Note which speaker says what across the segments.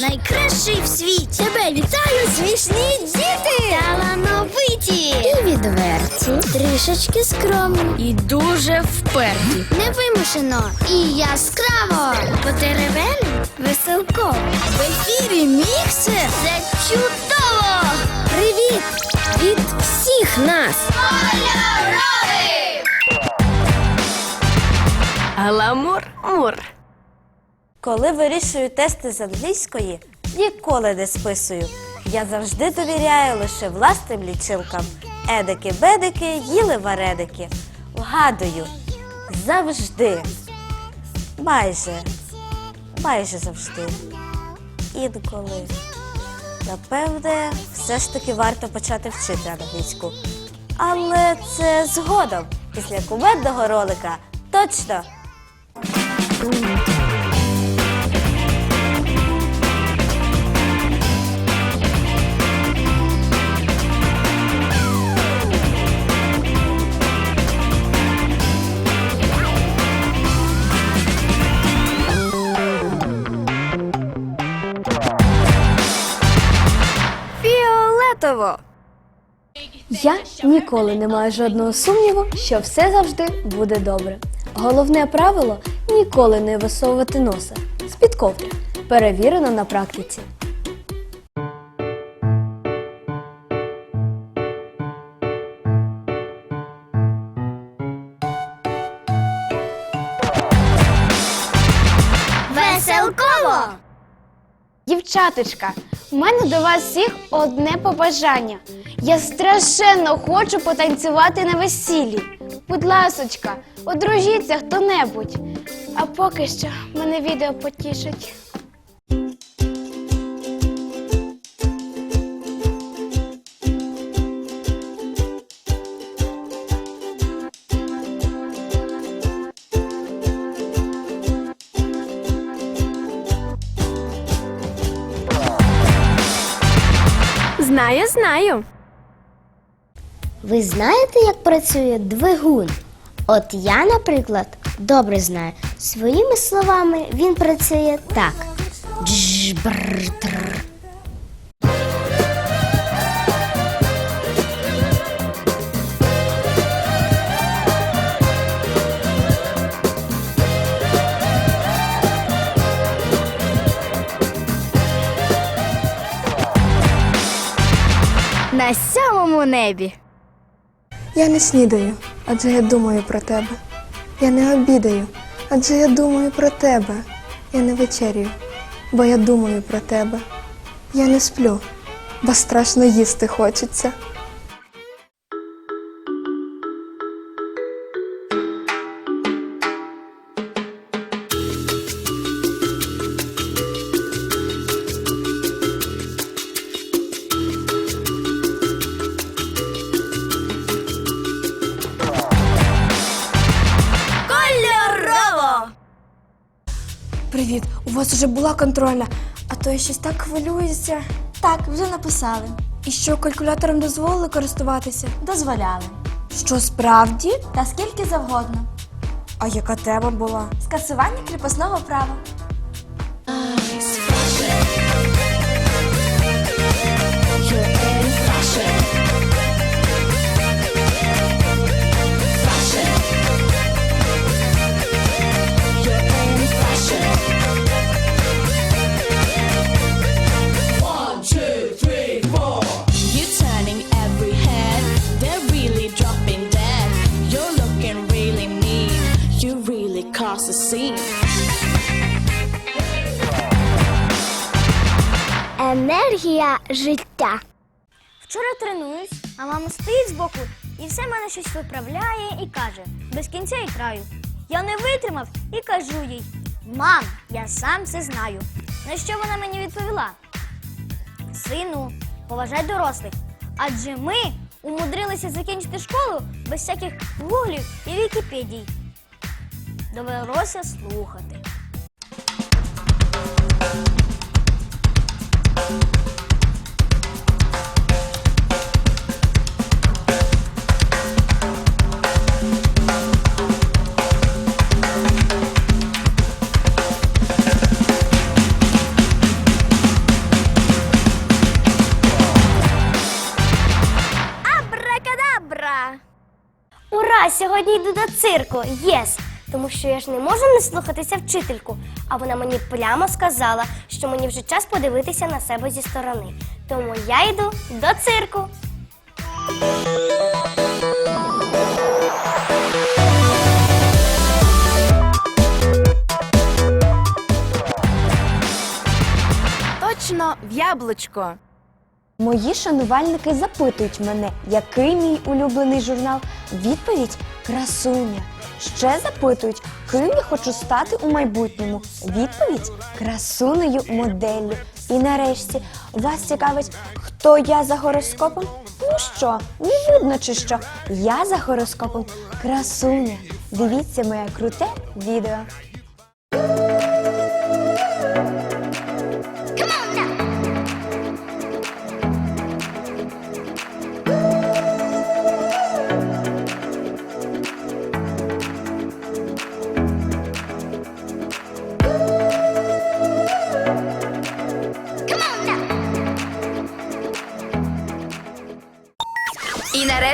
Speaker 1: найкращий в світі. Тебе вітаю, смішні діти! Талановиті! І відверті, трішечки скромні. І дуже вперті. Невимушено і яскраво. Потеревені, веселко. В ефірі міксер. Це чудово! Привіт! Від всіх нас!
Speaker 2: Гламур мур.
Speaker 3: Коли вирішую тести з англійської, ніколи не списую. Я завжди довіряю лише власним лічилкам. Едики-бедики їли варедики. Вгадую, завжди. Майже, майже завжди. Інколи. Напевне, все ж таки варто почати вчити англійську. Але це згодом, після кумедного ролика. Точно!
Speaker 2: Фіолетово.
Speaker 4: Я ніколи не маю жодного сумніву, що все завжди буде добре. Головне правило ніколи не висовувати носа з-під ковдри. Перевірено на практиці.
Speaker 1: Веселково!
Speaker 4: Дівчаточка, у мене до вас всіх одне побажання. Я страшенно хочу потанцювати на весіллі. Будь ласочка, одружіться хто-небудь. А поки що мене відео потішить.
Speaker 2: Знаю.
Speaker 1: Ви знаєте, як працює двигун? От я, наприклад, добре знаю. Своїми словами він працює так.
Speaker 2: Сьомому небі.
Speaker 5: Я не снідаю, адже я думаю про тебе. Я не обідаю, адже я думаю про тебе. Я не вечерю, бо я думаю про тебе. Я не сплю, бо страшно їсти хочеться. Привіт, у вас уже була контрольна, а то я щось так хвилююся.
Speaker 6: Так, вже написали.
Speaker 5: І що калькулятором дозволили користуватися?
Speaker 6: Дозволяли.
Speaker 5: Що справді?
Speaker 6: Та скільки завгодно.
Speaker 5: А яка тема була?
Speaker 6: Скасування кріпосного права.
Speaker 1: Енергія життя.
Speaker 7: Вчора тренуюсь, а мама стоїть збоку і все мене щось виправляє і каже без кінця і краю. Я не витримав і кажу їй: Мам, я сам це знаю. На що вона мені відповіла? Сину, поважай дорослих. Адже ми умудрилися закінчити школу без всяких гуглів і вікіпедій. Довелося слухати.
Speaker 8: Ура! Сьогодні йду до цирку. Єс! Тому що я ж не можу не слухатися вчительку. А вона мені прямо сказала, що мені вже час подивитися на себе зі сторони. Тому я йду до цирку.
Speaker 6: Точно в яблучко.
Speaker 4: Мої шанувальники запитують мене, який мій улюблений журнал. Відповідь красуня. Ще запитують, ким я хочу стати у майбутньому. Відповідь красунею моделлю. І нарешті вас цікавить, хто я за гороскопом? Ну що, не видно чи що? Я за гороскопом красуня. Дивіться моє круте відео.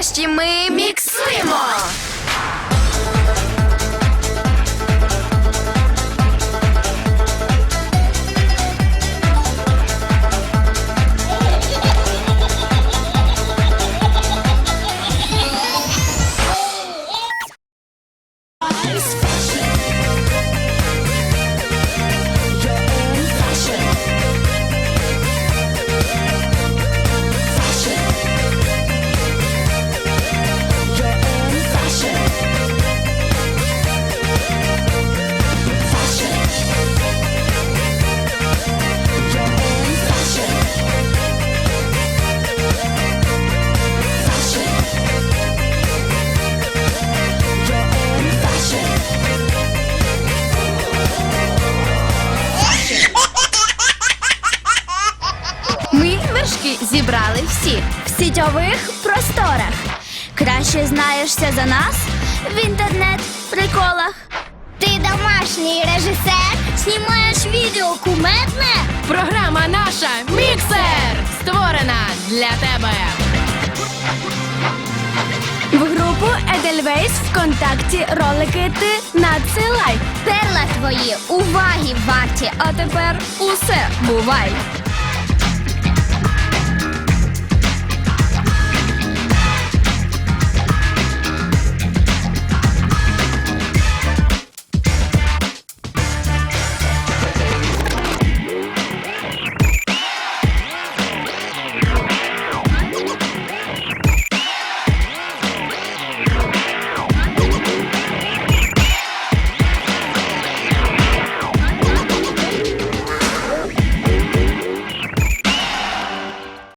Speaker 6: Нарешті
Speaker 2: зібрали всі в сітьових просторах. Краще знаєшся за нас в інтернет-приколах. Ти домашній режисер, знімаєш відео кумедне.
Speaker 6: Програма наша Міксер створена для тебе. В групу Edelweiss ВКонтакті ролики ти надсилай.
Speaker 2: Перла твої уваги варті.
Speaker 6: А тепер усе бувай.